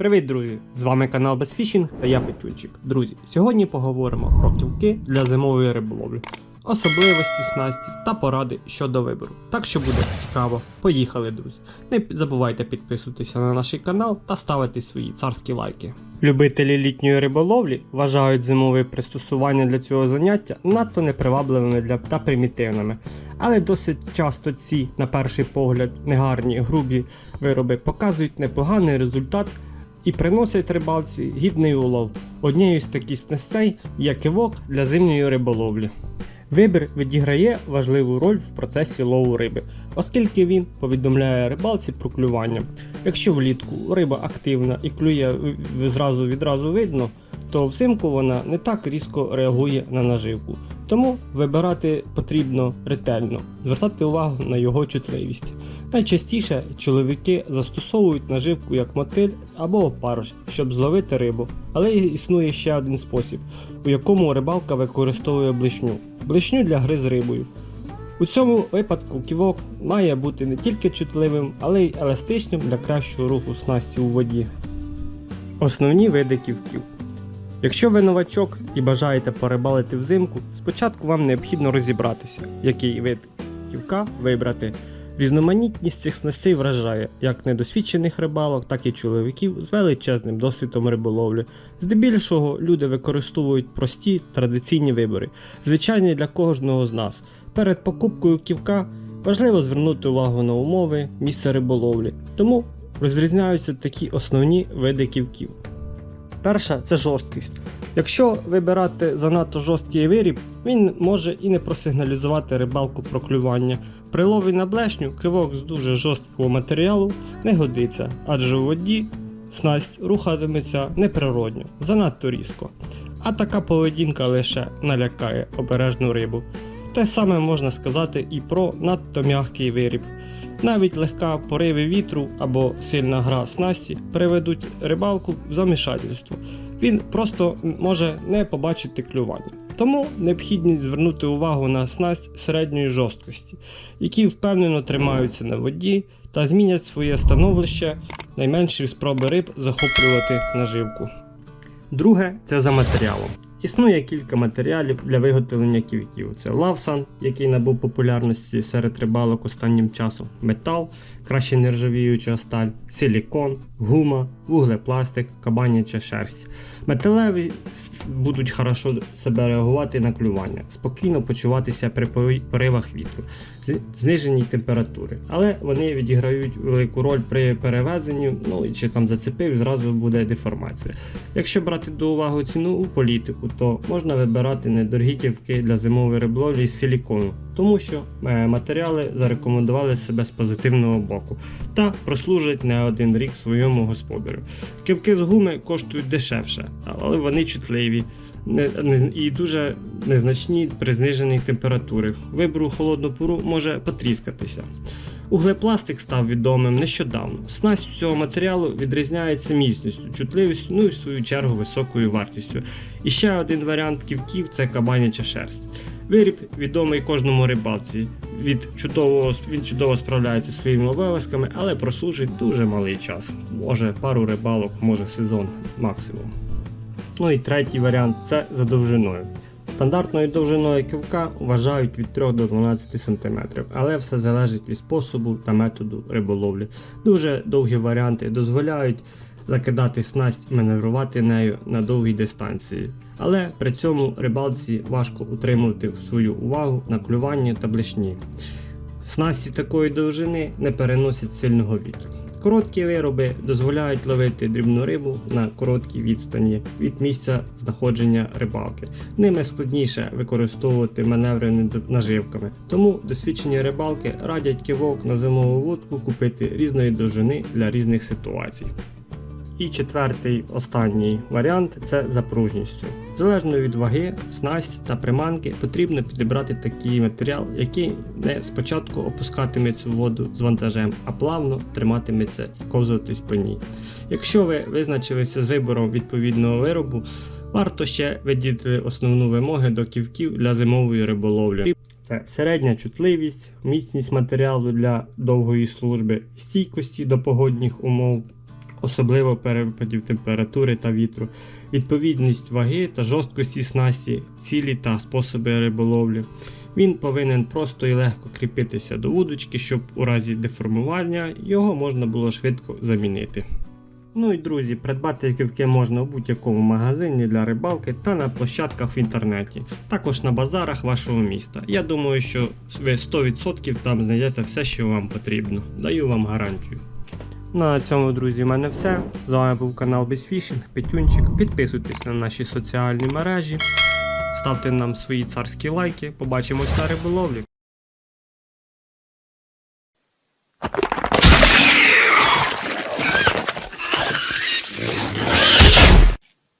Привіт, друзі! З вами канал Безфішінг та я Петюнчик. Друзі, сьогодні поговоримо про кілки для зимової риболовлі, особливості снасті та поради щодо вибору. Так що буде цікаво. Поїхали, друзі! Не забувайте підписуватися на наш канал та ставити свої царські лайки. Любителі літньої риболовлі вважають зимові пристосування для цього заняття надто непривабливими для та примітивними. Але досить часто ці, на перший погляд, негарні грубі вироби показують непоганий результат і приносять рибалці гідний улов. Однією з таких снастей є кивок для зимньої риболовлі. Вибір відіграє важливу роль в процесі лову риби, оскільки він повідомляє рибалці про клювання. Якщо влітку риба активна і клює зразу відразу видно, то взимку вона не так різко реагує на наживку. Тому вибирати потрібно ретельно, звертати увагу на його чутливість. Найчастіше чоловіки застосовують наживку як мотиль або опариш, щоб зловити рибу, але існує ще один спосіб, у якому рибалка використовує блишню. Блишню для гри з рибою. У цьому випадку ківок має бути не тільки чутливим, але й еластичним для кращого руху снасті у воді. Основні види ківків. Якщо ви новачок і бажаєте порибалити взимку, спочатку вам необхідно розібратися, який вид ківка вибрати. Різноманітність цих снастей вражає як недосвідчених рибалок, так і чоловіків з величезним досвідом риболовлі. Здебільшого люди використовують прості традиційні вибори, звичайні для кожного з нас. Перед покупкою ківка важливо звернути увагу на умови, місце риболовлі, тому розрізняються такі основні види ківків. Перша це жорсткість. Якщо вибирати занадто жорсткий виріб, він може і не просигналізувати рибалку про клювання. При лові на блешню кивок з дуже жорсткого матеріалу не годиться, адже у воді снасть рухатиметься неприродньо, занадто різко. А така поведінка лише налякає обережну рибу. Те саме можна сказати і про надто м'який виріб. Навіть легка пориви вітру або сильна гра снасті приведуть рибалку в замішательство. Він просто може не побачити клювання. Тому необхідність звернути увагу на снасть середньої жорсткості, які впевнено тримаються на воді та змінять своє становище найменші спроби риб захоплювати наживку. Друге це за матеріалом. Існує кілька матеріалів для виготовлення ківків. Це лавсан, який набув популярності серед рибалок останнім часом, метал, краще нержавіюча сталь, силікон, гума, вуглепластик, кабаняча шерсть. Металеві будуть хорошо себе реагувати на клювання, спокійно почуватися при поривах вітру, зниженій температури. Але вони відіграють велику роль при перевезенні, ну і чи там зацепив, зразу буде деформація. Якщо брати до уваги цінову політику, то можна вибирати недорогі ківки для зимової риболовлі з силікону, тому що е, матеріали зарекомендували себе з позитивного боку та прослужать не один рік своєму господарю. Кивки з гуми коштують дешевше, але вони чутливі. І дуже незначні при зниженій температурі. Вибору холодну пору може потріскатися. Углепластик став відомим нещодавно. Снасть цього матеріалу відрізняється міцністю, чутливістю, ну і в свою чергу високою вартістю. І ще один варіант ківків це кабаняча шерсть. Виріб відомий кожному рибалці. Від чудового, він чудово справляється зі своїми обов'язками, але прослужить дуже малий час. Може пару рибалок, може сезон максимум. Ну і третій варіант це за довжиною. Стандартною довжиною ківка вважають від 3 до 12 см, але все залежить від способу та методу риболовлі. Дуже довгі варіанти дозволяють закидати снасть і маневрувати нею на довгій дистанції. Але при цьому рибалці важко утримувати свою увагу на клюванні та блешні. Снасті такої довжини не переносять сильного вітру. Короткі вироби дозволяють ловити дрібну рибу на короткій відстані від місця знаходження рибалки. Ними складніше використовувати маневри наживками. Тому досвідчені рибалки радять кивок на зимову вудку купити різної довжини для різних ситуацій. І четвертий останній варіант це за пружністю. Залежно від ваги, снасть та приманки потрібно підібрати такий матеріал, який не спочатку опускатиметься в воду з вантажем, а плавно триматиметься і ковзуватись по ній. Якщо ви визначилися з вибором відповідного виробу, варто ще виділити основну вимоги до ківків для зимової риболовлі. Це середня чутливість, міцність матеріалу для довгої служби, стійкості до погодних умов, особливо перепадів температури та вітру, відповідність ваги та жорсткості снасті, цілі та способи риболовлі. Він повинен просто і легко кріпитися до вудочки, щоб у разі деформування його можна було швидко замінити. Ну і друзі, придбати кивки можна у будь-якому магазині для рибалки та на площадках в інтернеті, також на базарах вашого міста. Я думаю, що ви 100% там знайдете все, що вам потрібно. Даю вам гарантію. Ну на цьому, друзі, в мене все. З вами був канал Безфішинг, Петюнчик. Підписуйтесь на наші соціальні мережі, ставте нам свої царські лайки. Побачимось на риболовлі.